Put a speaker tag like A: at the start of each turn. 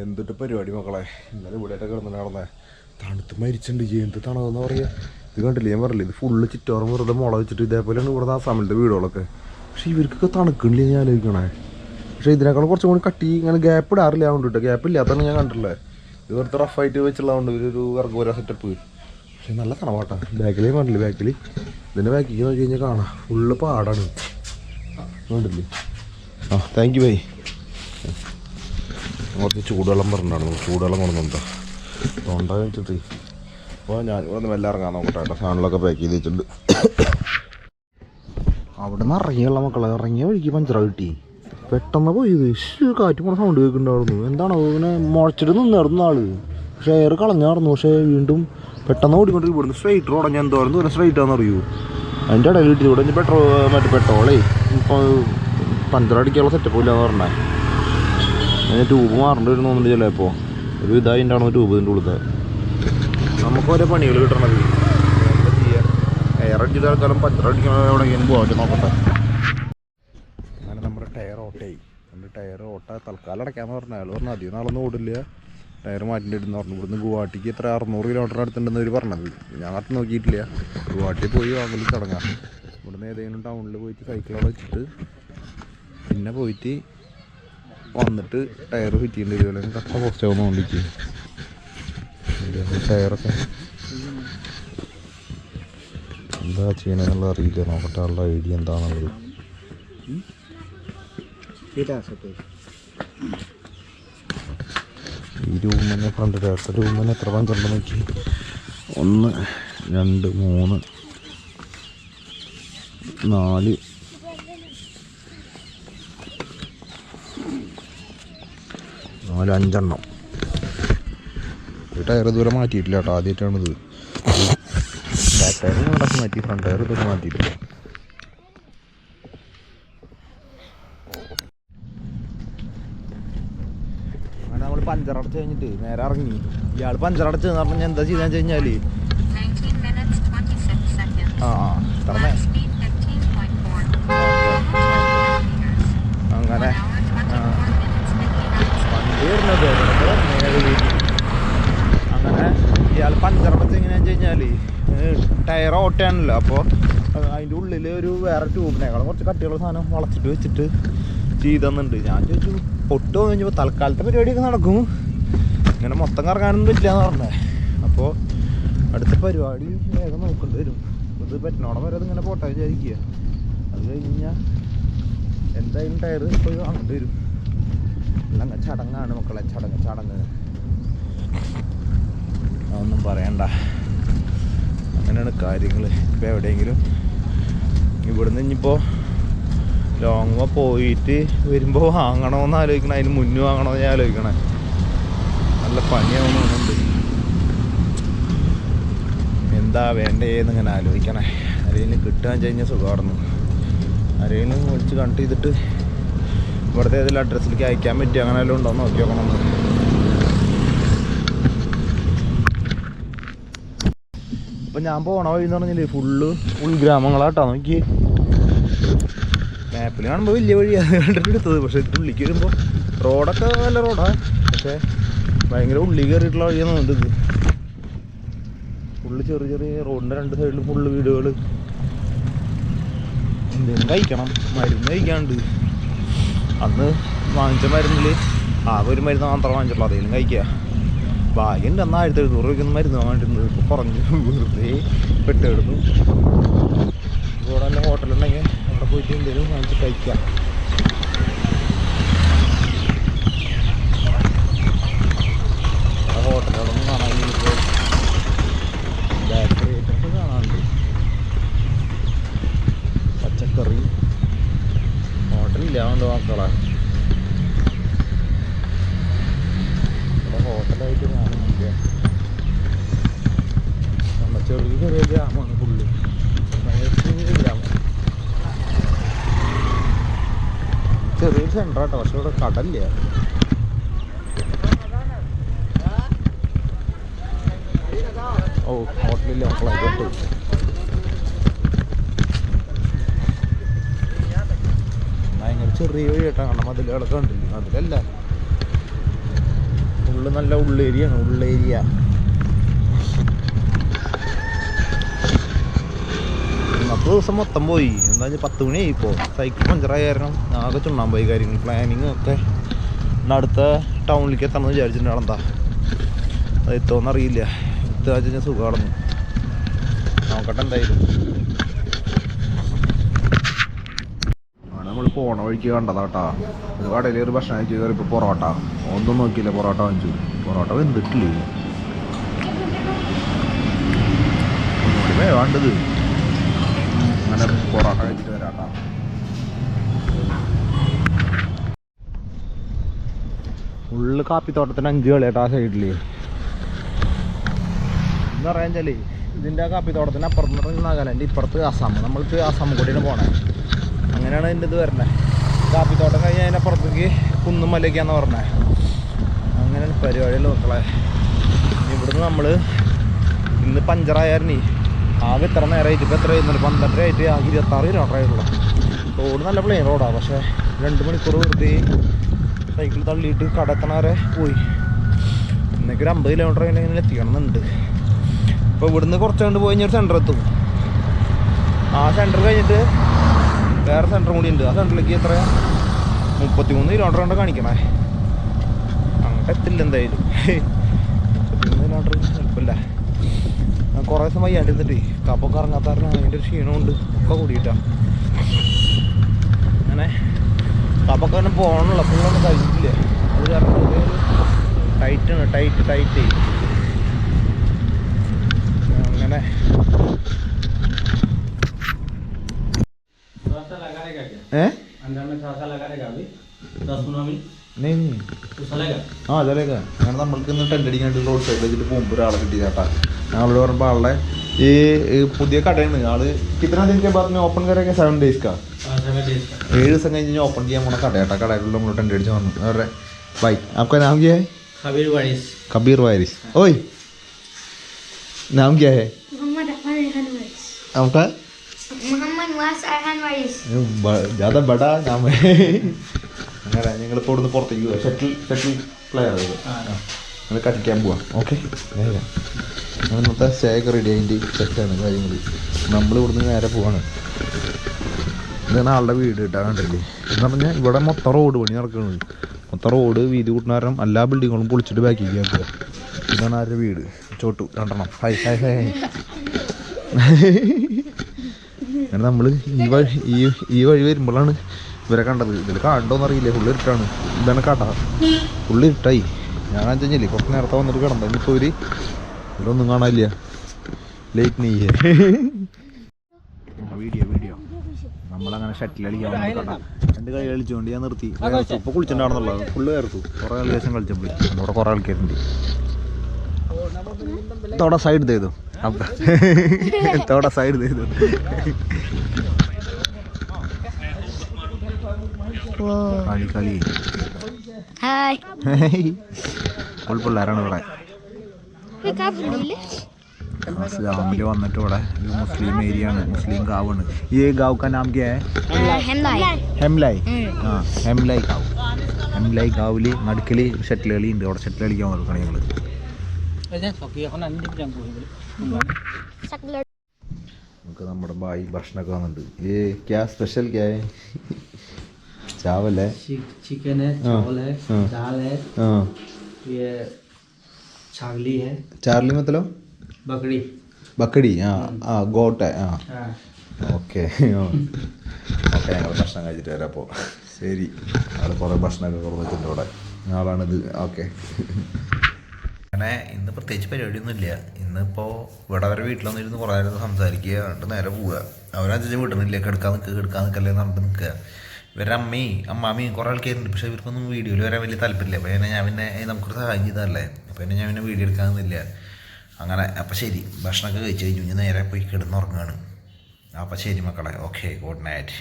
A: എന്തിട്ട് പരിപാടി മക്കളെ? ഇന്നലെ ഇവിടെയൊക്കെ കിടന്നിട്ട് നടന്നേ. തണുത്ത് മരിച്ചിട്ടുണ്ട്. എന്ത് തണുതെന്ന് പറയാ? ഇത് കണ്ടില്ലേ? ഞാൻ പറഞ്ഞില്ല ഇത് ഫുള്ള് ചുറ്റോറം വെറുതെ മുള വെച്ചിട്ട് ഇതേപോലെയാണ് ഇവിടുത്തെ ആസാമിലത്തെ വീടുകളൊക്കെ. പക്ഷെ ഇവർക്കൊക്കെ തണുക്കണില്ലേ ഞാൻ ആലോചിക്കണേ. പക്ഷെ ഇതിനേക്കാൾ കുറച്ചും കൂടി കട്ടി ഇങ്ങനെ ഗ്യാപ്പ് ഇടാറില്ല അതുകൊണ്ട് ഗ്യാപ്പ് ഇല്ലാത്തതാണ് ഞാൻ കണ്ടില്ലേ ഇത് വെറുതെ റഫായിട്ട് വെച്ചുള്ളതുകൊണ്ട് ഒരു വർഗോര സെറ്റപ്പ് പക്ഷെ നല്ല തണവാട്ടാ ബാക്കിലേ കണ്ടില്ലേ ബാക്കിൽ ഇതിന്റെ ബാക്കിൽ നോക്കി കഴിഞ്ഞാൽ കാണാം. ഫുള്ള് പാടാണ്. കണ്ടില്ലേ? ആ താങ്ക് യു ബൈ കുറച്ച് ചൂടുവെള്ളം പറഞ്ഞിട്ടാണ്. ചൂടുവെള്ളം കൊണ്ടുവന്നെന്താ തൊണ്ട വെച്ചിട്ട് അപ്പോൾ ഞാൻ ഇവിടെ മെല്ലെ ഇറങ്ങാൻ നോക്കട്ടെ കേട്ടോ. സാധനങ്ങളൊക്കെ പാക്ക് ചെയ്ത് വെച്ചിട്ടുണ്ട്. അവിടെ നിന്ന് ഇറങ്ങിയുള്ള മക്കളെ ഇറങ്ങിയ വഴിക്ക് പഞ്ചറ കിട്ടി. പെട്ടെന്ന് പോയി ഇത്. ശ്ശ്, കാറ്റ് പോണ സൗണ്ട് കേൾക്കുന്നുണ്ടായിരുന്നു. എന്താണോ ഇങ്ങനെ മുളച്ചിട്ട് നിന്നായിരുന്നു ആൾ. പക്ഷേ എയർ കളഞ്ഞായിരുന്നു. പക്ഷേ വീണ്ടും പെട്ടെന്ന് ഓടിക്കൊണ്ട് ഇവിടുന്ന് സ്ട്രൈറ്റ് ഞാൻ എന്തോരം ദൂരം സ്ട്രൈറ്റ് ആണെന്ന് അറിയൂ? അതിന്റെ ഇടയിൽ കിട്ടി ഇവിടെ പെട്രോൾ മറ്റേ പെട്രോളേ ഇപ്പോൾ പഞ്ചറടിക്കാനുള്ള സെറ്റപ്പ് ഇല്ലാന്ന് പറഞ്ഞേ. അതിന് ട്യൂബ് മാറേണ്ടി വരും തോന്നുന്നുണ്ട് ചിലപ്പോൾ ഒരു ഇതായി ഉണ്ടാണോ ട്യൂബ് ഇതിന്റെ ഉള്ളത് നമുക്ക് ഓരോ പണികൾ കിട്ടണത് എയർ അടിച്ചിട്ട് ആൾക്കാലം പഞ്ചർ അടിക്കണ എവിടെയെങ്കിലും പോകാൻ നോക്കട്ടെ. അങ്ങനെ നമ്മുടെ ടയർ ഓട്ടായി നമ്മുടെ ടയർ ഓട്ട തൽക്കാലം അടയ്ക്കാന്ന് പറഞ്ഞാൽ അയാൾ പറഞ്ഞു അധികം നാളൊന്നും ഓടില്ല. ടയർ മാറ്റിയിട്ടെന്ന് പറഞ്ഞു. ഇവിടുന്ന് ഗുവാഹട്ടിക്ക് എത്ര അറുന്നൂറ് കിലോമീറ്റർ അടുത്തുണ്ടെന്ന് അവർ പറഞ്ഞത്. ഞാൻ അത് നോക്കിയിട്ടില്ല. ഗുവാഹട്ടി പോയി വാങ്ങൽ തുടങ്ങാം. ഇവിടുന്ന് ഏതെങ്കിലും ടൗണിൽ പോയിട്ട് സൈക്കിൾ അവിടെ വെച്ചിട്ട് പിന്നെ പോയിട്ട് വന്നിട്ട് ടയർ ഫിറ്റ് ചെയ്യേണ്ടി അല്ലെങ്കിൽ കട്ട പോസ്റ്റ് ആവുന്ന വണ്ടിക്ക് ടയറൊക്കെ? എന്താ ചെയ്യണമെന്നുള്ള അറിയില്ല. നോക്കട്ടെ ആളുടെ ഐഡിയ എന്താണെന്നുള്ളത് ഈ റൂമിന് ഫ്രണ്ട് അടുത്ത റൂമിന് എത്ര പഞ്ചുണ്ട് നോക്കി ഒന്ന് രണ്ട് മൂന്ന് നാല് നാല് അഞ്ചെണ്ണം. ഈ ടയർ ഇതുവരെ മാറ്റിയിട്ടില്ല കേട്ടോ ആദ്യമായിട്ടാണ് ഇത് ബാക്ക് ടയർ ഇടയ്ക്ക് മാറ്റി ഫ്രണ്ട് ടയർ ഇതൊക്കെ മാറ്റിയിട്ടില്ല. നമ്മൾ പഞ്ചറടച്ച് കഴിഞ്ഞിട്ട് നേരെ ഇറങ്ങി. ഇയാൾ പഞ്ചറടച്ച് പറഞ്ഞാൽ എന്താ ചെയ്താന്ന് വെച്ച് കഴിഞ്ഞാൽ?
B: 19 minutes 26 seconds.
A: ആ ആ തുറന്നേ
B: Speed 15.4.
A: അങ്ങനെ ആ,
B: Minutes 59
A: വണ്ടി വരുന്നത് ഇവിടെ നേരെ അങ്ങനെ ഇയാൾ പഞ്ചറടച്ച് എങ്ങനെയാന്ന് വെച്ച് കഴിഞ്ഞാൽ ടയർ ഓട്ടയാണല്ലോ അപ്പോൾ അതിന്റെ ഉള്ളിൽ ഒരു വേറെ ട്യൂബിനേക്കാളും കുറച്ച് കട്ടിയുള്ള സാധനം വളച്ചിട്ട് വെച്ചിട്ട് ചെയ്തെന്നുണ്ട്. ഞാൻ ചോദിച്ചു പൊട്ടോ ചോദിച്ചപ്പോൾ തൽക്കാലത്തെ പരിപാടിയൊക്കെ നടക്കും. ഇങ്ങനെ മൊത്തം കറങ്ങാനൊന്നും പറ്റില്ല എന്ന് പറഞ്ഞേ. അപ്പോൾ അടുത്ത പരിപാടി വേഗം നോക്കേണ്ടി വരും. ഇത് പറ്റണോടെ വരെ അതിങ്ങനെ പോട്ടെ വിചാരിക്കുക അത് കഴിഞ്ഞ് കഴിഞ്ഞാൽ എന്തായാലും ടയർ പോയി വാങ്ങേണ്ടി വരും. എല്ലാം ചടങ്ങാണ് മക്കളെ ചടങ്ങ് ചടങ്ങ്. അതൊന്നും പറയണ്ട. അങ്ങനെയാണ് കാര്യങ്ങൾ ഇപ്പോൾ എവിടെയെങ്കിലും ഇവിടുന്ന് ഇനിയിപ്പോൾ ലോങ്ങോ പോയിട്ട് വരുമ്പോൾ വാങ്ങണമെന്ന് ആലോചിക്കണം. അതിന് മുന്നേ വാങ്ങണമെന്ന് ഞാൻ ആലോചിക്കണേ. നല്ല പണിയാവുന്നുണ്ട് എന്താ? വേണ്ടേന്ന് ഇങ്ങനെ ആലോചിക്കണേ. ആരെങ്കിലും കിട്ടാൻ കഴിഞ്ഞാൽ സുഖമായിരുന്നു. ആരെങ്കിലും വിളിച്ച് കണ്ട് ചെയ്തിട്ട് ഇവിടുത്തെ ഏതെങ്കിലും അഡ്രസ്സിലേക്ക് അയക്കാൻ പറ്റുമോ അങ്ങനെ വല്ലതും ഉണ്ടോ നോക്കി നോക്കണം ഇപ്പൊ ഞാൻ പോണ വഴി എന്ന് പറഞ്ഞില്ലേ ഫുള്ള് ഉൾഗ്രാമങ്ങളാട്ടാ നോക്കി മാപ്പിൽ കാണുമ്പോൾ വലിയ വഴിയാണ് കണ്ടിട്ട് എടുത്തത് പക്ഷെ ഇത് ഉള്ളിക്ക് വരുമ്പോൾ റോഡൊക്കെ നല്ല റോഡാ പക്ഷെ ഭയങ്കര ഉള്ളി കയറിയിട്ടുള്ള വഴിയാണ് ഇത്. ഫുള്ള് ചെറിയ ചെറിയ റോഡിന്റെ രണ്ട് സൈഡിലും ഫുള്ള് വീടുകൾ എന്തെങ്കിലും കഴിക്കണം മരുന്ന് കഴിക്കാണ്ട് അന്ന് വാങ്ങിച്ച മരുന്നിൽ ആ ഒരു മരുന്ന് മാത്രം വാങ്ങിച്ചിട്ടുള്ളൂ അതെങ്കിലും കഴിക്കുക. ഭാഗ്യമുണ്ട് അന്ന് ആയിരത്തി എഴുന്നൂറ് രൂപയ്ക്കൊന്നും മരുന്ന് വാങ്ങിയിട്ടുണ്ട്. ഇപ്പോൾ കുറഞ്ഞു വെറുതെ പെട്ടെടുത്തു ഇവിടെ നല്ല ഹോട്ടലുണ്ടെങ്കിൽ അവിടെ പോയിട്ട് എന്തെങ്കിലും വാങ്ങിച്ച് കഴിക്കാം. ഗ്രാമമാണ് ഫുള്ള് ചെറിയ ഗ്രാമം. ചെറിയൊരു സെന്റർ ആട്ടോ പക്ഷെ ഇവിടെ കടല്ല ഓ ഹോട്ടലില്ല മക്കളെ ഭയങ്കര ചെറിയ വഴി കേട്ടോ കാരണം മതിലുകളൊക്കെ ഉണ്ടല്ലോ അതിലല്ല ഉള്ളു നല്ല ഉള്ളേരിയാണ് ഉള്ളേരിയ. ഇന്നത്തെ ദിവസം മൊത്തം പോയി. എന്താ പത്ത് മണിയായി ഇപ്പോൾ സൈക്കിൾ പഞ്ചറായ കാരണം ആകെ ചുണ്ണാമ്പായി കാര്യങ്ങൾ പ്ലാനിങ് ഒക്കെ. അടുത്ത ടൗണിലേക്ക് എത്തണമെന്ന് വിചാരിച്ചിട്ടുണ്ട് എന്താ അത് എത്തുമെന്ന് അറിയില്ല. എത്തുക കഴിഞ്ഞാൽ സുഖമാണെന്ന്. നോക്കട്ടെ എന്തായാലും. നമ്മൾ പോണ വഴിക്ക് കണ്ടതാട്ടാ ഒരു കടയിൽ ഒരു ഭക്ഷണം കഴിച്ച് കയറിയപ്പോൾ പൊറോട്ട. ഒന്നും നോക്കിയില്ല പൊറോട്ട വാങ്ങിച്ചു. പൊറോട്ട വെന്തിട്ടില്ലേ? വേണ്ടത് പൊറോട്ട കഴിച്ചിട്ട് വരാട്ടാ. ഫുള്ള് കാപ്പിത്തോട്ടത്തിന് അഞ്ച് കളിയാട്ടാ ആ സൈഡിൽ എന്ന് ഇതിന്റെ ആ കാപ്പിത്തോട്ടത്തിന് അപ്പുറത്ത് നാഗാലാൻഡ് ഇപ്പുറത്ത് ആസാം നമ്മൾക്ക് ആസാം കൂടിയാണ് പോണേ. അങ്ങനെയാണ് എന്റെ ഇത് വരണേ. കാപ്പിത്തോട്ടം കഴിഞ്ഞ് അതിനപ്പുറത്തേക്ക് കുന്നും മലയ്ക്കാന്ന് പറഞ്ഞേ. അങ്ങനെയാണ് പരിപാടികൾ മക്കളെ. ഇവിടുന്ന് നമ്മൾ ഇന്ന് പഞ്ചറായാരണേ ആകെ ഇത്ര നേരമായിട്ട് ഇപ്പോൾ എത്ര ഇന്നലെ പന്ത്രണ്ടര ആയിട്ട് ആകെ ഇരുപത്താറ് കിലോമീറ്റർ ആയിട്ടുള്ളൂ. റോഡ് നല്ല പ്ലെയിൻ റോഡാണ് പക്ഷേ രണ്ട് മണിക്കൂർ വെറുതെ സൈക്കിൾ തള്ളിയിട്ട് കടക്കണവരെ പോയി. ഇന്നേക്ക് ഒരു അമ്പത് കിലോമീറ്റർ ഇങ്ങനെ എത്തിക്കണമെന്നുണ്ട് അപ്പോൾ ഇവിടുന്ന് കുറച്ച് കണ്ട് പോയി കഴിഞ്ഞാൽ ഒരു സെന്റർ എത്തും. ആ സെന്റർ കഴിഞ്ഞിട്ട് വേറെ സെന്റർ കൂടി ഉണ്ട്. ആ സെന്ററിലേക്ക് എത്ര? മുപ്പത്തിമൂന്ന് കിലോമീറ്റർ കൊണ്ട് കാണിക്കണേ. അങ്ങോട്ട് എത്തില്ല എന്തായാലും. മുപ്പത്തിമൂന്ന് കിലോമീറ്റർ എളുപ്പമില്ല കുറേ ദിവസം വയ്യാണ്ടിരുന്നിട്ട് കപ്പൊക്കെ ഇറങ്ങാത്ത കാരണം അതിൻ്റെ ഒരു ക്ഷീണമുണ്ട് ഒക്കെ കൂടിയിട്ടാ അങ്ങനെ കപ്പൊക്കെ തന്നെ പോകണമല്ലോ ഫുള്ളൊന്നും കഴിഞ്ഞിട്ടില്ല അത് കാരണം ഒരു ടൈറ്റാണ് ടൈറ്റ് ടൈറ്റ് അങ്ങനെ
C: थोड़ा सा लगा रहेगा क्या
A: ഏ
C: अंदर में थोड़ा सा लगा रहेगा अभी दस पंद्रह मिनट
A: നെയ്
C: तो चलेगा
A: ആ അതല്ലേ അങ്ങനെ നമ്മൾക്ക് ഇന്ന് ടെൻ്റ് അടിക്കാണ്ട് റോഡ് സൈഡിൽ വെച്ചിട്ട് പോകുമ്പോൾ ഒരാളെ കിട്ടിയതാട്ടാ ഞങ്ങളോട് പറയുമ്പോൾ ആളുടെ ഈ ഈ പുതിയ കടയാണ് ആള് കിത്തന ദിൻ കെ ബാദ് ഓപ്പൺ കറിയൊക്കെ സെവൻ ഡേയ്സ് കാ
C: हाँ सेवन डेज का
A: ഏഴ് ദിവസം കഴിഞ്ഞ് ഓപ്പൺ ചെയ്യാൻ പോണ കടയാട്ടാ കടയിലുള്ള നമ്മൾ ടെൻ്റ് അടിച്ച് വന്നു അവരുടെ ബൈ आपका नाम क्या है
C: खबीर वारिस
A: कबीर वारिस ओए नाम क्या है
D: मोहम्मद अफान रेहान वारिस
A: आपका
D: मोहम्मद वास अरहान वारिस
A: ബ- ज़्यादा बड़ा नाम है അങ്ങനെ ഞങ്ങൾ ഇപ്പോൾ ഇവിടുന്ന് പുറത്തേക്ക് പോവാം ഷട്ടിൽ ഷട്ടിൽ പ്ലെയർ ഞങ്ങൾ കളിക്കാൻ പോവാം. ഓക്കെ ഞങ്ങൾ ഇന്നത്തെ സ്റ്റേ ഒക്കെ റെഡി അതിന്റെ സെറ്റാണ് കാര്യങ്ങൾ നമ്മൾ ഇവിടുന്ന് നേരെ പോവാണ്. ഇതാണ് ആളുടെ വീട് കിട്ടാൻ കണ്ടില്ലേ? എന്ന് പറഞ്ഞാൽ ഇവിടെ മൊത്തം റോഡ് പണി നടക്കുന്നത് മൊത്തം റോഡ് വീതി കൂട്ടുന്ന കാരണം എല്ലാ ബിൽഡിങ്ങുകളും പൊളിച്ചിട്ട് ബാക്കി ആക്കുക ഇതാണ് ആരുടെ വീട്? ചോട്ടു രണ്ടെണ്ണം. ഹൈ ഹൈ ഹൈ അങ്ങനെ നമ്മൾ ഈ വഴി ഈ ഈ വഴി വരുമ്പോഴാണ് ഇവരെ കണ്ടത്. ഇതിൽ കാണ്ടോന്ന് അറിയില്ല? ഫുള്ള് ഇട്ടാണ് ഇതാണ് കാട്ട. ഫുള്ള് ഇട്ടായി ഞാൻ ചെഞ്ഞില്ലേ കുറച്ച് നേരത്തെ വന്നിട്ട് കിടന്നു. ഇനിയിപ്പോൾ ഒരു ഇതിലൊന്നും കാണാനില്ല. ലേറ്റ് നെയ്യേ വീഡിയോ വീഡിയോ. നമ്മളങ്ങനെ ഷട്ടിൽ കളിക്കാൻ കേട്ടോ രണ്ട് കളി കളിച്ചുകൊണ്ട് ഞാൻ നിർത്തി. ഇപ്പോൾ കുളിച്ചിട്ടുണ്ടാണെന്നുള്ളത് ഫുള്ള് കയർത്തു കുറേ കളി ദിവസം കളിച്ചപ്പോൾ നമ്മുടെ കുറേ ആൾക്കാരുണ്ട്. തോടെ സൈഡ് ചെയ്തു. തോടെ സൈഡ് ചെയ്തു. കളി കളി
D: ഹായ്
A: ഫുൾ പിള്ളേരാണ് ഇവിടെ. വന്നിട്ട് ഇവിടെ മുസ്ലിം ഏരിയ ആണ് മുസ്ലിം ഗാവാണ് ഈ ഗാവ് കാ? ആ ഹെംലായി ഗാവ് ഹെംലായി ഗാവിൽ നടുക്കൽ ഷട്ടിൽ കളി ഉണ്ട്. അവിടെ ഷട്ടിൽ കളിക്കാൻ വന്നിരിക്കണം ഞങ്ങൾ നമുക്ക് നമ്മുടെ ബായി ഭക്ഷണമൊക്കെ വന്നിട്ടുണ്ട്. ഏ ക്യാ സ്പെഷ്യൽ ക്യാ? ഹെ ചാവല്ലേ
C: चिकन है
A: हाँ,
C: चावल है
A: हाँ।
C: दाल है
A: ആ
C: ये छागली है
A: ചാർലി മത്തലോ
C: बकरी
A: ബക്കടി ആ ആ ഗോട്ട ആ
C: हाँ
A: ഓക്കെ ഓക്കെ ഞങ്ങൾ ഭക്ഷണം കഴിച്ചിട്ട് വരാം അപ്പോൾ ശരി അവിടെ കുറേ ഭക്ഷണമൊക്കെ കുറഞ്ഞിട്ടുണ്ട് ഇവിടെ ആളാണിത് ഓക്കെ അങ്ങനെ ഇന്ന് പ്രത്യേകിച്ച് പരിപാടിയൊന്നുമില്ല ഇന്നിപ്പോൾ ഇവിടെ അവരെ വീട്ടിലൊന്നും ഇരുന്ന് കുറേ നേരം സംസാരിക്കുക എന്നിട്ട് നേരെ പോവുക അവരനുസരിച്ച് വിടുന്നില്ല കിടക്കാൻ നിൽക്കുക കിടക്കാൻ നിൽക്കല്ലേ പറഞ്ഞിട്ട് നിൽക്കുക ഇവരുടെ അമ്മയും അമ്മാമ്മയും കുറേ ആൾക്കാരുണ്ട്. പക്ഷേ ഇവർക്കൊന്നും വീഡിയോയിൽ വരാൻ വലിയ താല്പര്യമില്ല. അപ്പോൾ പിന്നെ ഞാൻ പിന്നെ നമുക്ക് നമുക്കൊരു സഹായം ചെയ്തതല്ലേ അപ്പോൾ പിന്നെ ഞാൻ പിന്നെ വീഡിയോ എടുക്കാമെന്നില്ല അങ്ങനെ അപ്പോൾ ശരി. ഭക്ഷണമൊക്കെ കഴിച്ച് കഴിഞ്ഞു. ഞാൻ നേരെ പോയി കിടന്നുറങ്ങുകയാണ് അപ്പോൾ ശരി മക്കളെ. Okay good night